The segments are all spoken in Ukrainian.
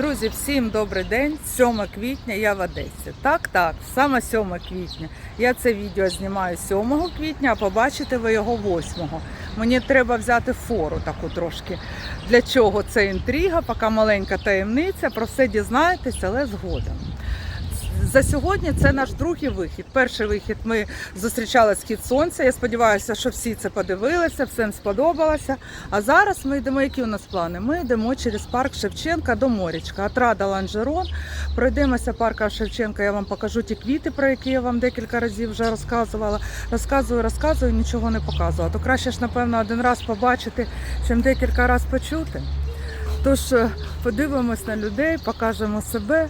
Друзі, всім добрий день. 7 квітня я в Одесі. Так, так, саме 7 квітня. Я це відео знімаю 7 квітня, а побачите ви його 8. Мені треба взяти фору таку трошки. Для чого це інтрига, поки маленька таємниця, про все дізнаєтесь, але згодом. За сьогодні це наш другий вихід. Перший вихід ми зустрічали схід сонця. Я сподіваюся, що всі це подивилися, всім сподобалося. А зараз ми йдемо. Які у нас плани? Ми йдемо через парк Шевченка до морячка. Отрада Ланжерон. Пройдемося парка Шевченка. Я вам покажу ті квіти, про які я вам декілька разів вже розказувала. Розказую, розказую, нічого не показувала. То краще ж, напевно, один раз побачити, чим декілька разів почути. Тож е, подивимось на людей, покажемо себе.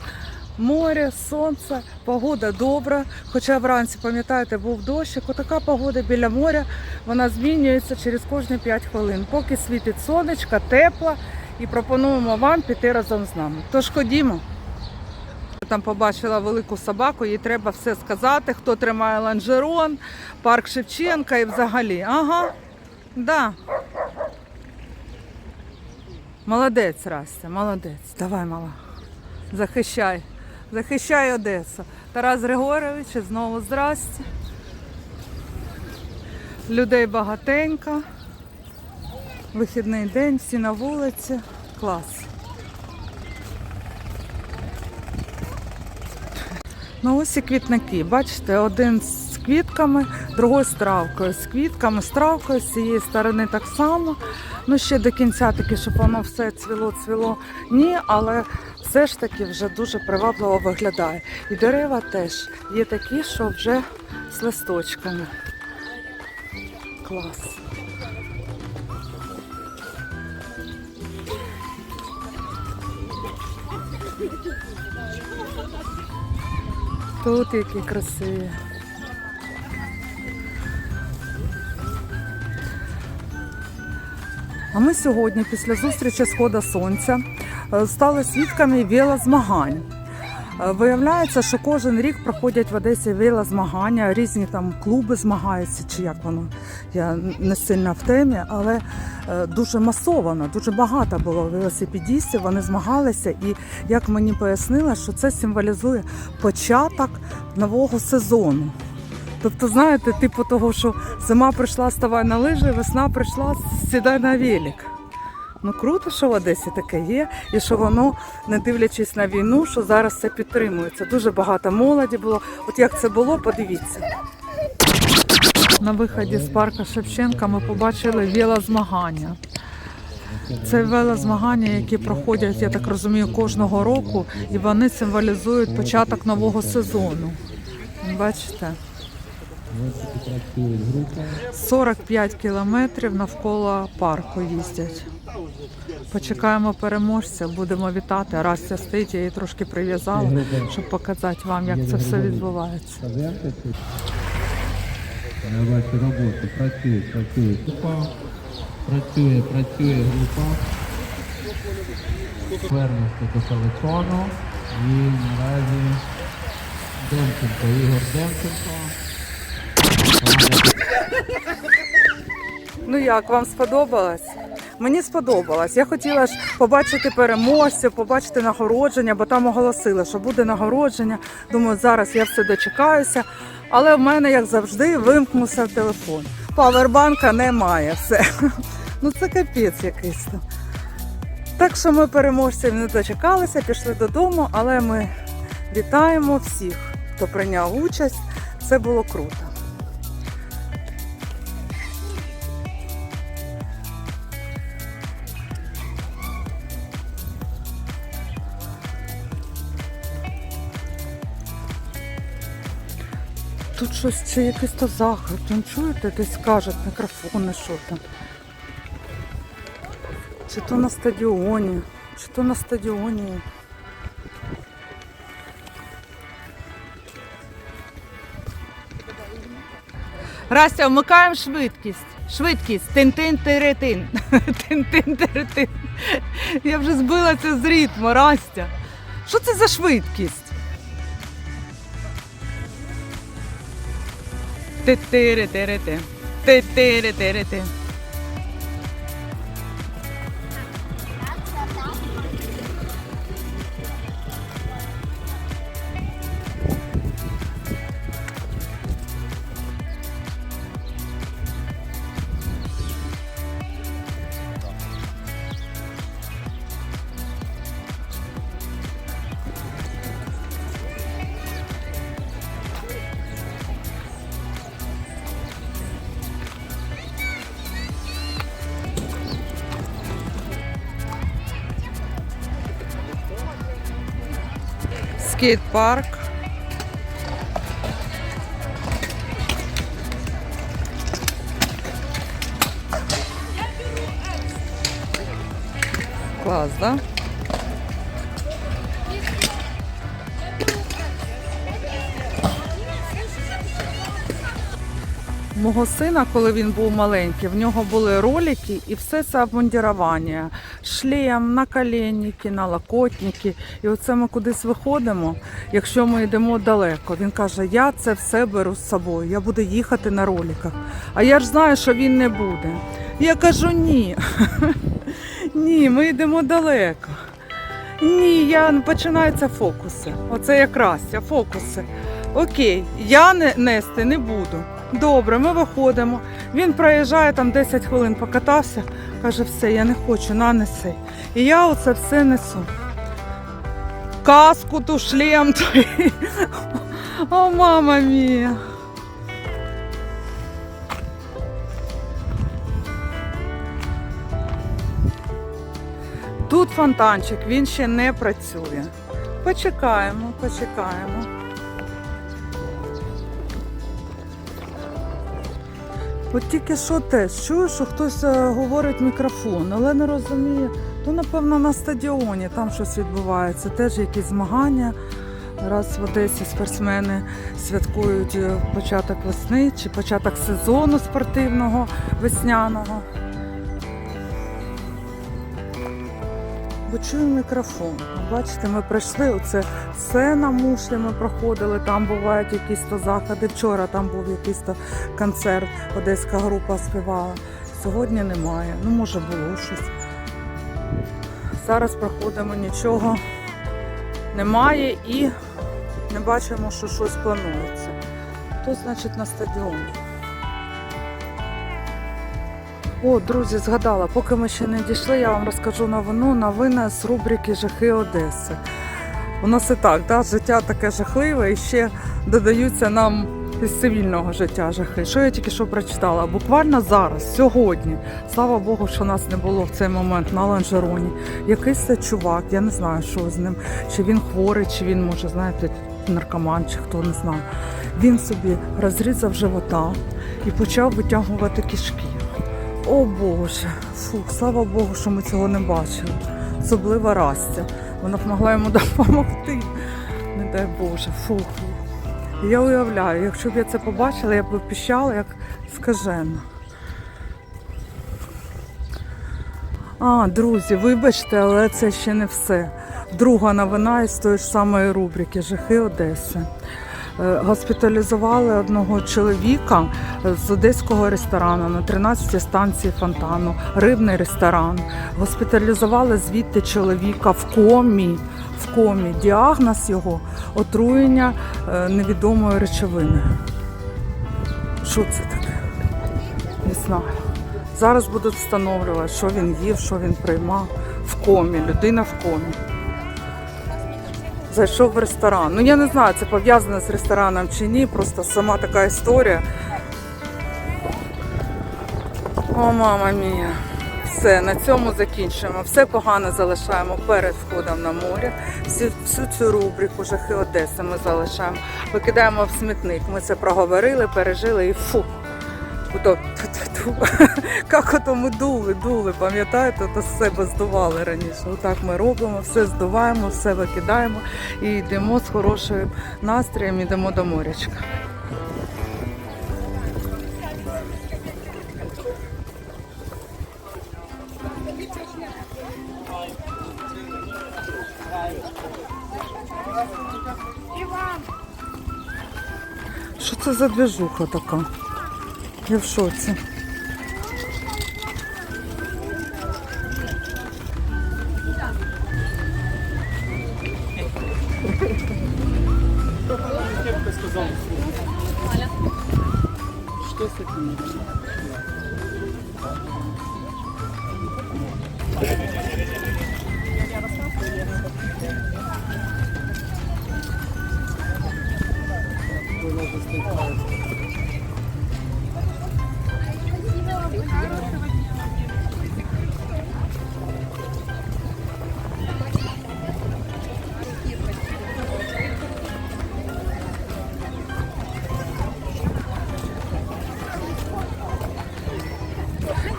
Море, сонце, погода добра. Хоча вранці, пам'ятаєте, був дощик. Отака погода біля моря, вона змінюється через кожні 5 хвилин. Поки світить сонечко, тепла і пропонуємо вам піти разом з нами. Тож ходімо. Там побачила велику собаку, їй треба все сказати, хто тримає ланжерон, парк Шевченка і взагалі. Ага, да. Молодець, Растя, молодець. Давай, мала. Захищай. Захищай Одесу. Тарас Григорович, знову здрасте. Людей багатенько. Вихідний день, всі на вулиці. Клас. Ну ось і квітники. Бачите, один з квітками, другий з травкою. З квітками, з травкою, з цієї сторони так само. Ну ще до кінця таки, щоб воно все цвіло, цвіло. Ні, але все ж таки вже дуже привабливо виглядає. І дерева теж є такі, що вже з листочками. Клас. Тут які красиві. А ми сьогодні, після зустрічі Схода Сонця, стали свідками велозмагань. Е, Виявляється, що кожен рік проходять в Одесі велозмагання, різні там клуби змагаються, чи як воно. Я не сильно в темі, але е, дуже масовано, дуже багато було велосипедістів, вони змагалися. І як мені пояснили, що це символізує початок нового сезону. Тобто, знаєте, типу того, що зима прийшла, ставай на лижі, весна прийшла, сідай на велик. Ну круто, що в Одесі таке є, і що воно, не дивлячись на війну, що зараз це підтримується. Дуже багато молоді було. От як це було, подивіться. На виході з парка Шевченка ми побачили велозмагання. Це велозмагання, які проходять, я так розумію, кожного року, і вони символізують початок нового сезону. Бачите? 45 кілометрів навколо парку їздять. Почекаємо переможця, будемо вітати. Растя стоїть, я її трошки прив'язала, щоб показати вам, як це все відбувається. Бачу роботу. Працює, працює група. Працює, працює група. Повернувся до телефону. І наразі Демченко, Ігор Демченко. Ну як вам сподобалось? Мені сподобалось. Я хотіла ж побачити переможців, побачити нагородження, бо там оголосили, що буде нагородження. Думаю, зараз я все дочекаюся. Але в мене, як завжди, вимкнувся телефон. Павербанка немає. Все. Ну це капець якийсь. Так що ми переможців не дочекалися, пішли додому, але ми вітаємо всіх, хто прийняв участь. Це було круто. Тут щось чи якийсь то захід. Ну, чуєте, десь кажуть мікрофони, що там. Чи то на стадіоні, чи то на стадіоні. Растя, вмикаємо швидкість. Швидкість. Тин-тин-тиритин. Тин-тин-тиритин. Я вже збилася з ритму, Растя. Що це за швидкість? Te, te, te, te, te, te, te, te, te, te. Скейт-парк. Клас, да? Мого сина, коли він був маленький, в нього були ролики і все це обмундірування. Шлем, наколенники, налокотники. І оце ми кудись виходимо, якщо ми йдемо далеко. Він каже, я це все беру з собою, я буду їхати на роликах. А я ж знаю, що він не буде. Я кажу, ні. Ні, ми йдемо далеко. Ні, я починаються фокуси. Оце якраз я фокуси. Окей, я не нести не буду. Добре, ми виходимо. Він проїжджає там 10 хвилин, покатався, каже, все, я не хочу, нанеси. І я оце все несу. Каску, ту шлем. той. О, мама мія. Тут фонтанчик, він ще не працює. Почекаємо, почекаємо. От тільки що теж чую, що хтось е, говорить мікрофон, але не розуміє. То, напевно, на стадіоні там щось відбувається. Теж якісь змагання. Раз в Одесі спортсмени святкують е, початок весни чи початок сезону спортивного весняного. Бо чую мікрофон. Бачите, ми прийшли, оце все на мушлі ми проходили, там бувають якісь то заходи. Вчора там був якийсь то концерт, одеська група співала. Сьогодні немає. Ну, може, було щось. Зараз проходимо нічого немає і не бачимо, що щось планується. То значить на стадіоні. О, друзі, згадала, поки ми ще не дійшли, я вам розкажу новину, новина з рубрики Жахи Одеси. У нас і так, да, життя таке жахливе, і ще додаються нам із цивільного життя жахи. Що я тільки що прочитала? Буквально зараз, сьогодні, слава Богу, що нас не було в цей момент на ланжероні. Якийсь це чувак, я не знаю, що з ним, чи він хворий, чи він може, знаєте, наркоман, чи хто не знаю. Він собі розрізав живота і почав витягувати кишки. О Боже, фух, слава Богу, що ми цього не бачили. Особливо Растя. Вона б могла йому допомогти. Не дай Боже, фух. Я уявляю, якщо б я це побачила, я б піщала як скажена. А, друзі, вибачте, але це ще не все. Друга новина із тої ж самої рубрики Жахи Одеси. Е, Госпіталізували одного чоловіка з одеського ресторану на 13 станції фонтану, рибний ресторан. Госпіталізували звідти чоловіка в комі. В комі. Діагноз його отруєння е, невідомої речовини. Що це таке? Не знаю. Зараз будуть встановлювати, що він їв, що він приймав в комі. Людина в комі. Зайшов в ресторан. Ну я не знаю, це пов'язано з рестораном чи ні, просто сама така історія. О, мама мія. Все, на цьому закінчуємо. Все погано залишаємо перед входом на море. Всі, всю цю рубрику жахи Одеси ми залишаємо. Викидаємо в смітник. Ми це проговорили, пережили і фу. Ото, ту-ту-ту. Як ото ми дули, дули, пам'ятаєте, то з себе здували раніше. Отак ми робимо, все здуваємо, все викидаємо і йдемо з хорошим настроєм, йдемо до морячка. Що це за движуха така? Я в шоці.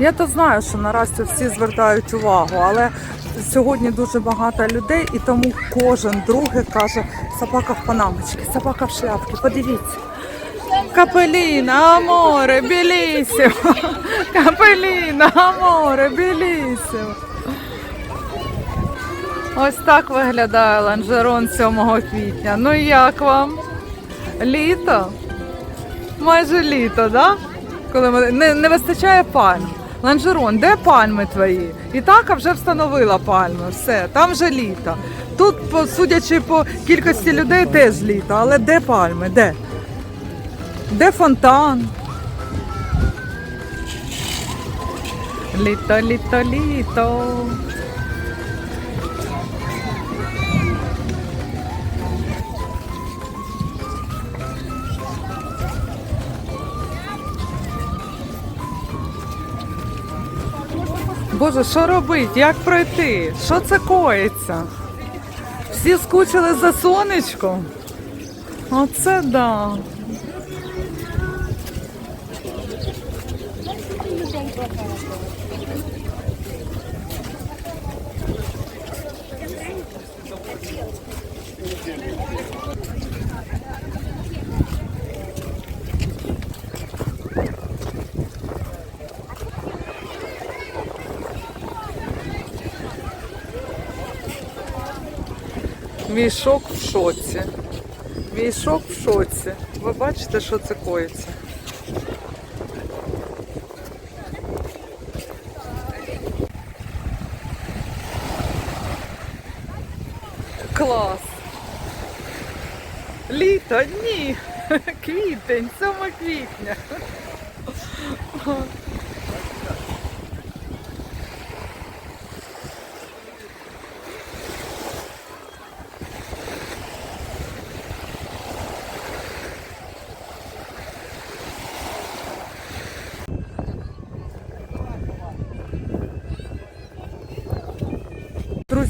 Я то знаю, що на Растю всі звертають увагу, але сьогодні дуже багато людей, і тому кожен другий каже: собака в панамочці, собака в шляпці. Подивіться. Капеліна, аморе, білісімо. Капеліна, аморе, білісімо. Ось так виглядає ланжерон 7 квітня. Ну як вам? Літо? Майже літо, да? Коли ми... не, не вистачає пальм. Ланжерон, де пальми твої? І так вже встановила пальми. Все, там вже літо. Тут, судячи по кількості людей, теж літо. Але де пальми? Де? Де фонтан? Літо, літо, літо. Боже, що робить? Як пройти? Що це коїться? Всі скучили за сонечком. Оце да. Мішок в шоці. Мішок в шоці. Ви бачите, що це коїться? Клас. Літо, ні. Квітень, 7 квітня.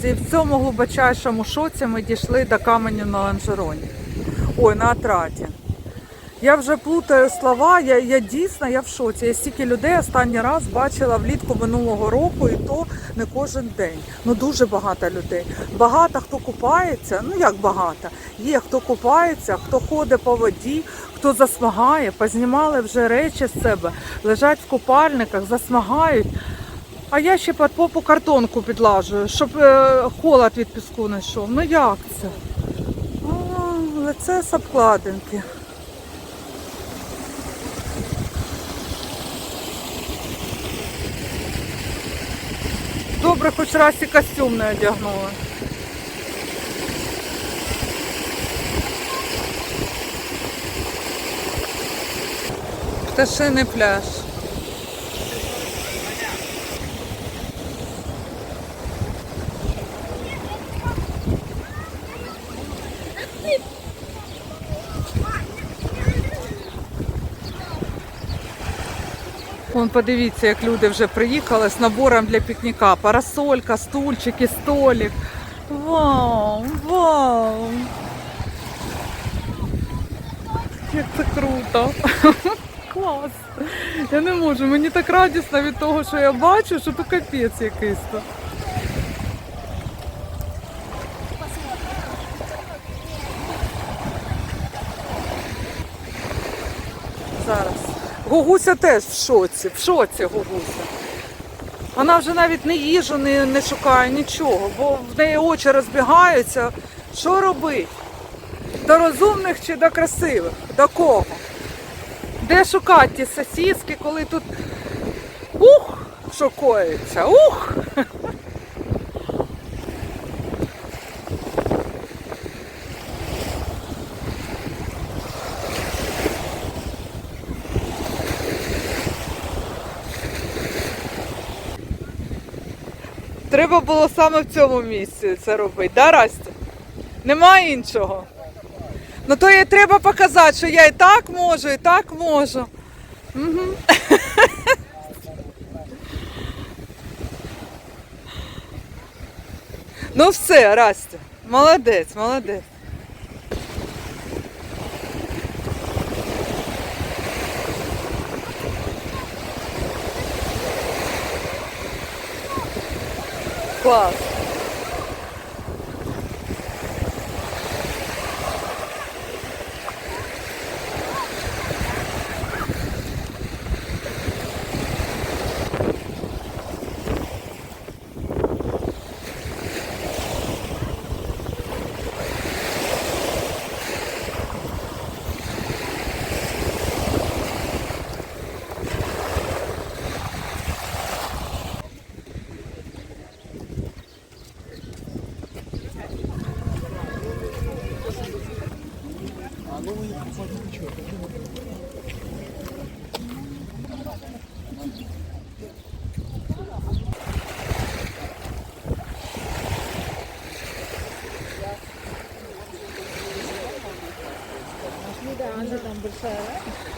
Друзі, в цьому глибочайшому шоці ми дійшли до каменю на ланжероні. Ой, на атраті. Я вже плутаю слова, я, я дійсно я в шоці. Я стільки людей останній раз бачила влітку минулого року, і то не кожен день. Ну дуже багато людей. Багато хто купається, ну як багато. Є хто купається, хто ходить по воді, хто засмагає, познімали вже речі з себе, лежать в купальниках, засмагають. А я ще під попу картонку підлажую, щоб е, холод від піску не йшов. Ну як це? А, лице з обкладинки. Добре, хоч раз і костюм не одягнула. Пташиний пляж. Подивіться, як люди вже приїхали з набором для пікніка. Парасолька, стульчики, столик. Вау, вау. Як це круто. Клас. Я не можу, мені так радісно від того, що я бачу, що то капець якийсь. то. Зараз. Гугуся теж в шоці, в шоці Гугуся. Вона вже навіть не їжу не, не шукає, нічого, бо в неї очі розбігаються. Що робить? До розумних чи до красивих? До кого? Де шукати ті сосіски, коли тут ух, що коїться, ух! Треба було саме в цьому місці це робити, да, Растя? Нема іншого. Ну то і треба показати, що я і так можу, і так можу. Угу. Ну все, Растя, молодець, молодець. Клас.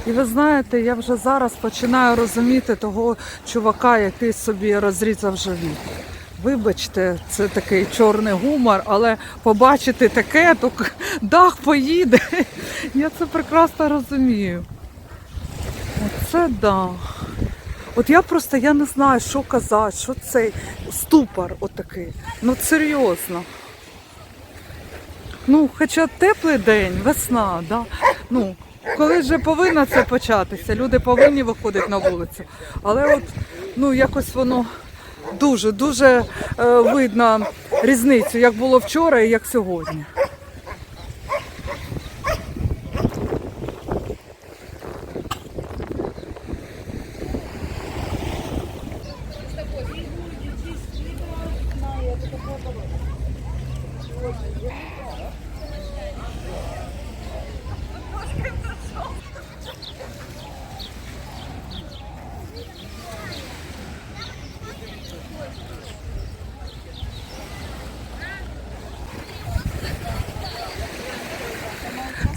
І ви знаєте, я вже зараз починаю розуміти того чувака, який собі розрізав живіт. Вибачте, це такий чорний гумор, але побачити таке, то дах поїде. Я це прекрасно розумію. Оце да. От я просто я не знаю, що казати, що цей ступор отакий. Ну серйозно. Ну, хоча теплий день, весна, да? ну, коли вже повинно це початися, люди повинні виходити на вулицю. Але от ну, якось воно дуже, дуже е, видно різницю, як було вчора і як сьогодні.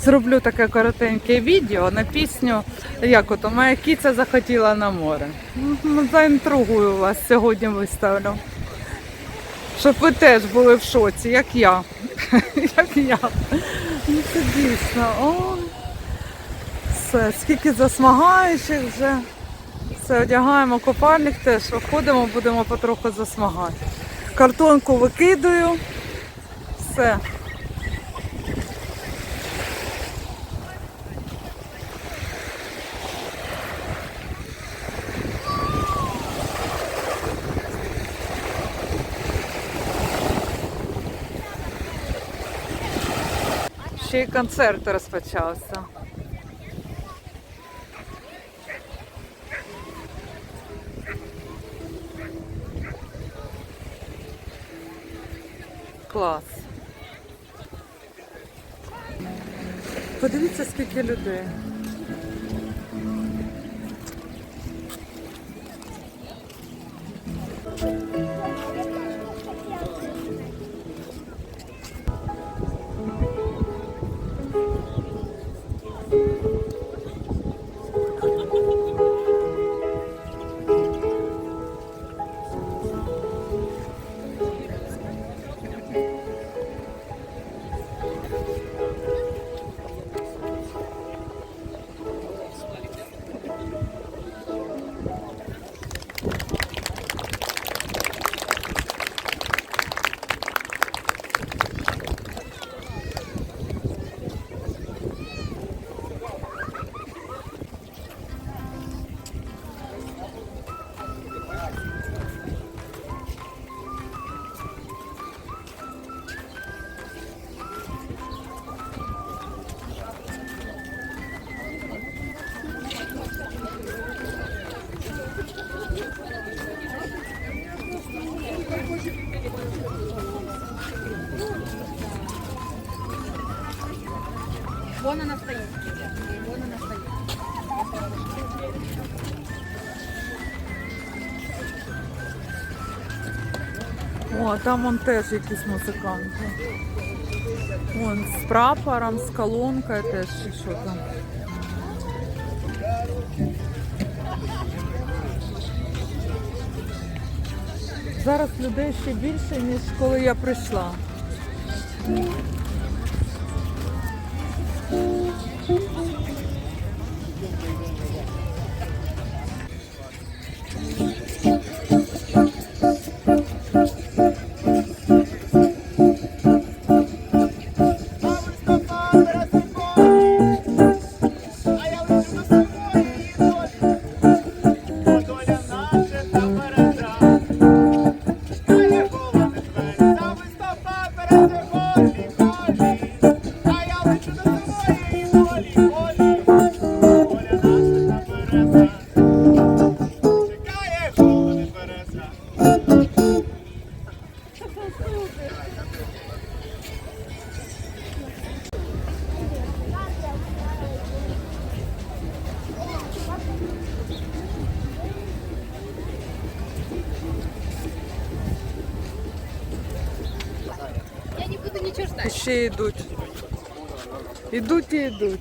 Зроблю таке коротеньке відео на пісню, як ото моя кіця захотіла на море. Ну, Заінтригую вас сьогодні виставлю. Щоб ви теж були в шоці, як я. Як я. Ну це дійсно. О, все, скільки засмагаючих вже. Все, одягаємо купальник теж, виходимо, будемо потроху засмагати. Картонку викидаю. Все. Ще й концерт розпочався. Клас. Подивіться, скільки людей. О, там вон теж якісь музиканти. Вон з прапором, з колонкою теж чи що там. Зараз людей ще більше, ніж коли я прийшла. нічого ждать. Йдуть. Ідуть і йдуть.